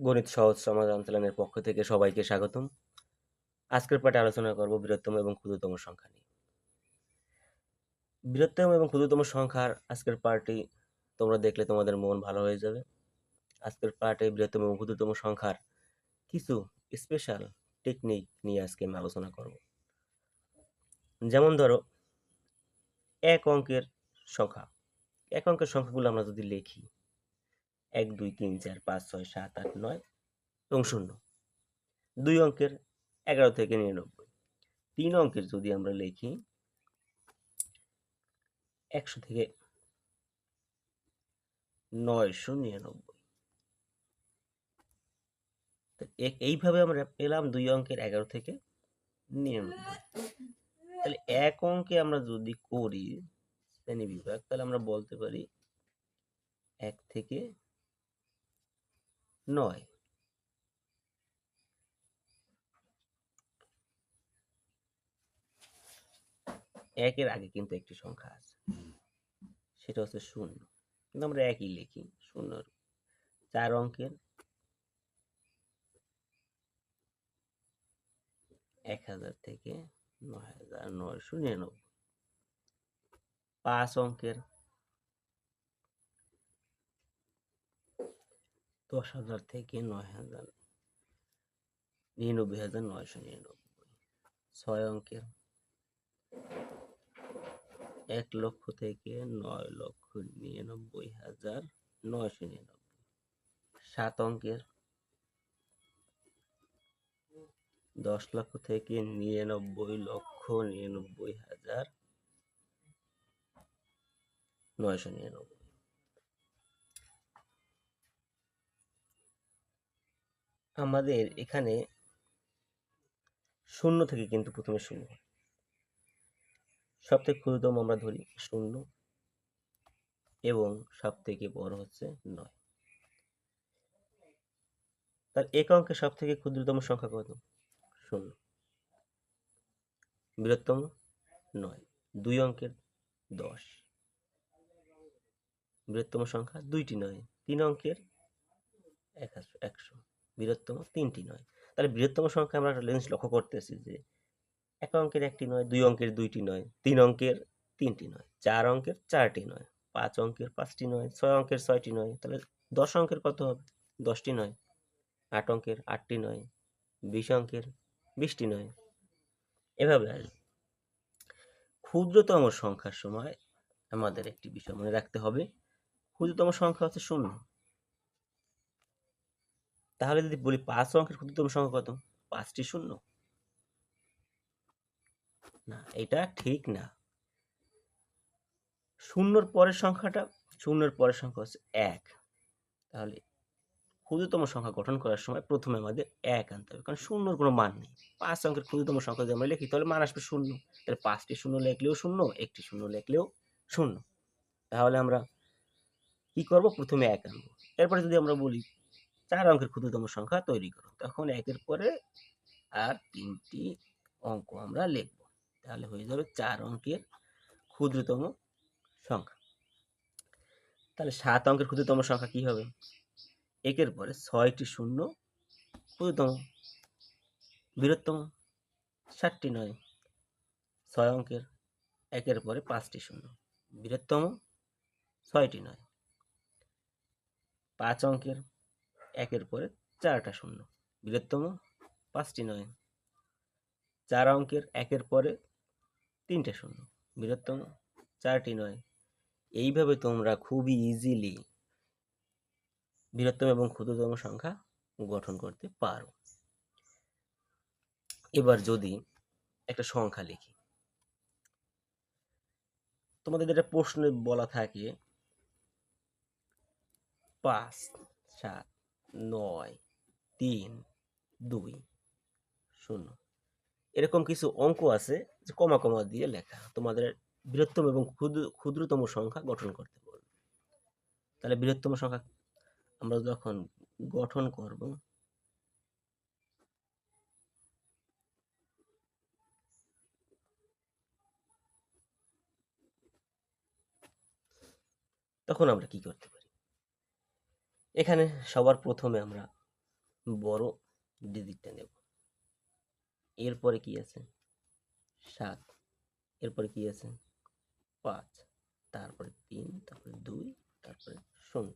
গণিত সহজ সমাজ আন্দোলনের পক্ষ থেকে সবাইকে স্বাগতম। আজকের পাঠে আলোচনা করব বৃহত্তম এবং ক্ষুদ্রতম সংখ্যা নিয়ে। বৃহত্তম এবং ক্ষুদ্রতম সংখ্যার আজকের পার্টি তোমরা দেখলে তোমাদের মন ভালো হয়ে যাবে। আজকের পার্টে বৃহত্তম এবং ক্ষুদ্রতম সংখ্যার কিছু স্পেশাল টেকনিক নিয়ে আজকে আমি আলোচনা করব। যেমন ধরো, এক অঙ্কের সংখ্যা। এক অঙ্কের সংখ্যাগুলো আমরা যদি লিখি এক, দুই, তিন, চার, পাঁচ, ছয়, সাত, আট, নয়, এবং শূন্য। দুই অঙ্কের এগারো থেকে নিরানব্বই। তিন অঙ্কের যদি আমরা লিখি, একশো থেকে নয়শো নিরানব্বই। এইভাবে আমরা পেলাম দুই অঙ্কের এগারো থেকে নিরানব্বই। তাহলে এক অঙ্কে আমরা যদি করি, শ্রেণি বিভাগ, তাহলে আমরা বলতে পারি এক থেকে নয়। একের আগে কিন্তু একটি সংখ্যা আছে। সেটা হচ্ছে শূন্য। কিন্তু আমরা একই লিখি শূন্য চার অঙ্কের এক হাজার থেকে নয় হাজার নয়শো নিরানব্বই। পাঁচ অঙ্কের দশ হাজার থেকে নয় হাজার। নিরানব্বই হাজার নয়শো নিরানব্বই। ছয় অঙ্কের। এক লক্ষ থেকে নয় লক্ষ নিরানব্বই হাজার নয়শো নিরানব্বই। সাত অঙ্কের। দশ লক্ষ থেকে নিরানব্বই লক্ষ নিরানব্বই হাজার নয়শো নিরানব্বই। আমাদের এখানে শূন্য থেকে কিন্তু প্রথমে শুরু হয় সব থেকে ক্ষুদ্রতম আমরা ধরি শূন্য এবং সব থেকে বড় হচ্ছে নয়। তার এক অঙ্কে সব থেকে ক্ষুদ্রতম সংখ্যা কত? শূন্য। বৃহত্তম নয়, দুই অঙ্কের দশ। বৃহত্তম সংখ্যা দুইটি নয়, তিন অঙ্কের একশো একশো। বৃহত্তম তিনটি নয়। তাহলে বৃহত্তম সংখ্যা আমরা একটা লেন্স লক্ষ্য করতেছি যে এক অঙ্কের একটি নয়, দুই অঙ্কের দুইটি নয়, তিন অঙ্কের তিনটি নয়, চার অঙ্কের চারটি নয়, পাঁচ অঙ্কের পাঁচটি নয়, ছয় অঙ্কের ছয়টি নয়, তাহলে দশ অঙ্কের কত হবে? দশটি নয়, আট অঙ্কের আটটি নয়, বিশ অঙ্কের বিশটি নয়। এভাবে আসবে। ক্ষুদ্রতম সংখ্যার সময় আমাদের একটি বিষয় মনে রাখতে হবে। ক্ষুদ্রতম সংখ্যা হচ্ছে শূন্য। তাহলে যদি বলি পাঁচ অঙ্কের ক্ষুদ্রতম সংখ্যা কত? পাঁচটি শূন্য। না, এটা ঠিক না। শূন্যর পরের সংখ্যাটা, শূন্যর পরের সংখ্যা হচ্ছে এক। তাহলে ক্ষুদ্রতম সংখ্যা গঠন করার সময় প্রথমে আমাদের এক আনতে হবে, কারণ শূন্যর কোনো মান নেই। পাঁচ অঙ্কের ক্ষুদ্রতম সংখ্যা যদি আমরা লিখি, তাহলে মান আসবে শূন্য। তাহলে পাঁচটি শূন্য লিখলেও শূন্য, একটি শূন্য লিখলেও শূন্য। তাহলে আমরা কি করব? প্রথমে এক আনব। এরপরে যদি আমরা বলি চার অঙ্কের ক্ষুদ্রতম সংখ্যা তৈরি করো তখন একের পরে আর তিনটি অঙ্ক আমরা লিখব। তাহলে হয়ে যাবে চার অঙ্কের ক্ষুদ্রতম সংখ্যা। তাহলে সাত অঙ্কের ক্ষুদ্রতম সংখ্যা কি হবে? একের পরে ছয়টি শূন্য, ক্ষুদ্রতম, বৃহত্তম ষাটটি নয়, ছয় অঙ্কের একের পরে পাঁচটি শূন্য, বৃহত্তম ছয়টি নয়। পাঁচ অঙ্কের একের পরে চারটা শূন্য। বৃহত্তম পাঁচটি নয়। চার অঙ্কের একের পরে তিনটে শূন্য। বৃহত্তম চারটি নয়। এইভাবে তোমরা খুবই ইজিলি বৃহত্তম এবং ক্ষুদ্রতম সংখ্যা গঠন করতে পারো। এবার যদি একটা সংখ্যা লিখি। তোমাদের যেটা প্রশ্নে বলা থাকে, পাঁচ, সাত নয়, তিন, দুই, শূন্য। এরকম কিছু অঙ্ক আছে যে কমা কমা দিয়ে লেখা। তোমাদের বৃহত্তম এবং ক্ষুদ্র, ক্ষুদ্রতম সংখ্যা গঠন করতে বলবে। তাহলে বৃহত্তম সংখ্যা আমরা যখন গঠন করব, তখন আমরা কি করতে এখানে সবার প্রথমে আমরা বড় ডিজিটটা নেব। এরপরে কি আছে? সাত। এরপরে কি আছে? পাঁচ। তারপরে তিন, তারপরে দুই, তারপরে শূন্য।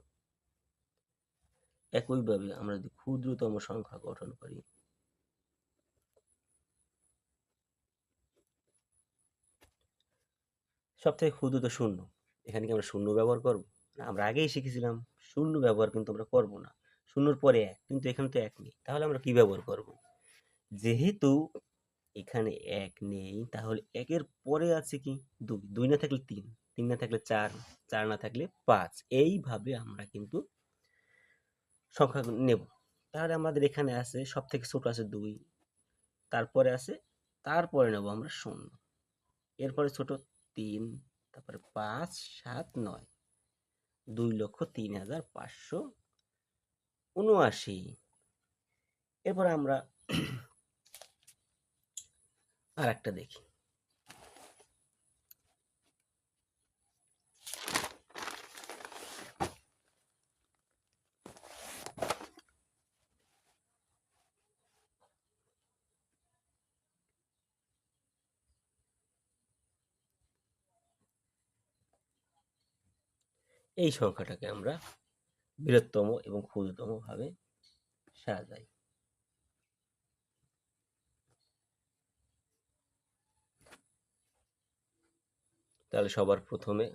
একইভাবে আমরা যদি ক্ষুদ্রতম সংখ্যা গঠন করি সব থেকে ক্ষুদ্র তো শূন্য। এখানে কি আমরা শূন্য ব্যবহার করব? আমরা আগেই শিখেছিলাম। শূন্য ব্যবহার কিন্তু আমরা করব না। শূন্যর পরে এক, কিন্তু এখানে তো এক নেই। তাহলে আমরা কি ব্যবহার করব? যেহেতু এখানে এক নেই, তাহলে একের পরে আছে কি? দুই। দুই না থাকলে তিন তিন না থাকলে চার চার না থাকলে পাঁচ। এইভাবে আমরা কিন্তু সংখ্যা নেব। তাহলে আমাদের এখানে আছে সব থেকে ছোট আছে দুই, তারপরে আছে, তারপরে নেব আমরা শূন্য। এরপরে ছোট তিন, তারপরে পাঁচ, সাত, নয়। দুই লক্ষ তিন হাজার পাঁচশো উনআশি এরপর আমরা আর একটা দেখি। এই সংখ্যাটাকে আমরা বৃহত্তম এবং ক্ষুদ্রতম ভাবে সাজাই। তাহলে সবার প্রথমে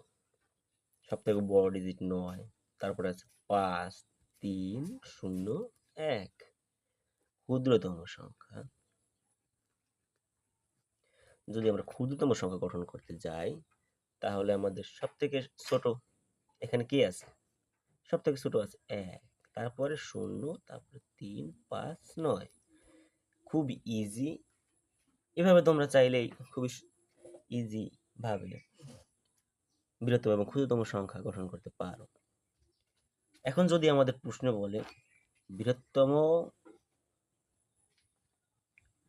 সব থেকে বড় ডিজিট নয়, তারপরে আছে পাঁচ, তিন, শূন্য, এক। ক্ষুদ্রতম সংখ্যা। যদি আমরা ক্ষুদ্রতম সংখ্যা গঠন করতে যাই, তাহলে আমাদের সব থেকে ছোট এখানে কি আছে? সব থেকে ছোট আছে এক, তারপরে শূন্য তারপরে তিন, পাঁচ, নয়। খুব ইজি এভাবে তোমরা চাইলেই খুবই ইজি ভাবে বৃহত্তম এবং ক্ষুদ্রতম সংখ্যা গঠন করতে পারো। এখন যদি আমাদের প্রশ্ন বলে, বৃহত্তম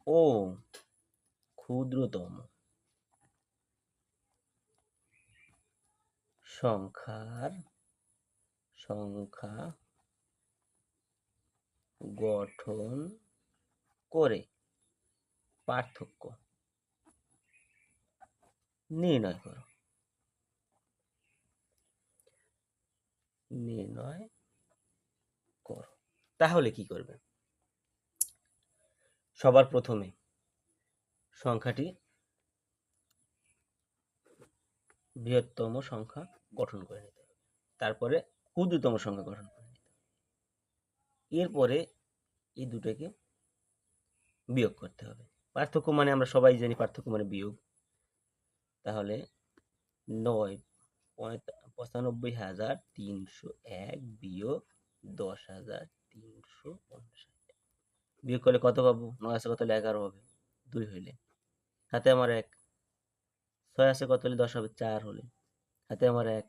ও ক্ষুদ্রতম সংখ্যার সংখ্যা গঠন করে পার্থক্য নির্ণয় করো। নির্ণয় করো। তাহলে কি করবে? সবার প্রথমে সংখ্যাটি বৃহত্তম সংখ্যা গঠন করে নিতে হবে। তারপরে ক্ষুদ্রতম সংখ্যা গঠন করে নিতে হবে। এরপরে এই দুটোকে বিয়োগ করতে হবে। পার্থক্য মানে আমরা সবাই জানি পার্থক্য মানে বিয়োগ। তাহলে নয় পঁচানব্বই হাজার তিনশো এক বিয়োগ দশ হাজার তিনশো পঞ্চাশ। বিয়োগ করলে কত পাবো? নয় আছে কত হলে এগারো হবে। দুই হইলে। হাতে আমার এক। ছয় আছে কত হলে দশ হবে? চার হলে। হাতে আমার এক।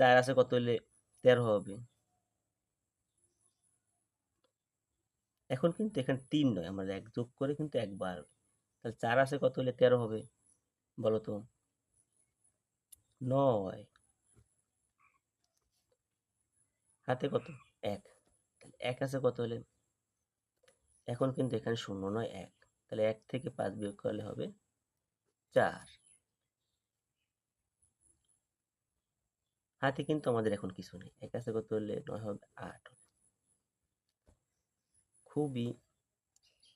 চার আছে কত হলে তেরো হবে। এখন কিন্তু এখানে তিন নয়, আমরা এক যোগ করে কিন্তু একবার। তাহলে চার আছে কত হলে তেরো হবে, বলো তো? নয়। হাতে কত? এক। তাহলে এক আছে কত হলে এখন কিন্তু এখানে শূন্য নয়, এক। তাহলে এক থেকে পাঁচ বিয়োগ করলে হবে চার। হাতে কিন্তু আমাদের এখন কিছু নেই। এক আছে কত হলে নয় হবে আট। খুবই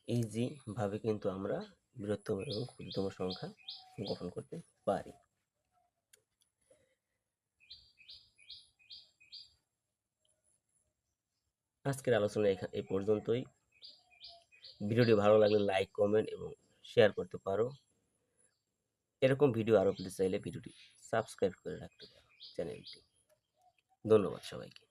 ইজি ভাবে কিন্তু আমরা বৃহত্তম এবং ক্ষুদ্রতম সংখ্যা গঠন করতে পারি। আজকের আলোচনা এই পর্যন্তই। ভিডিওটি ভালো লাগলে লাইক কমেন্ট এবং শেয়ার করতে পারো। এরকম ভিডিও আরও পেতে চাইলে ভিডিওটি সাবস্ক্রাইব করে রাখতে পারো চ্যানেলটি ধন্যবাদ সবাইকে।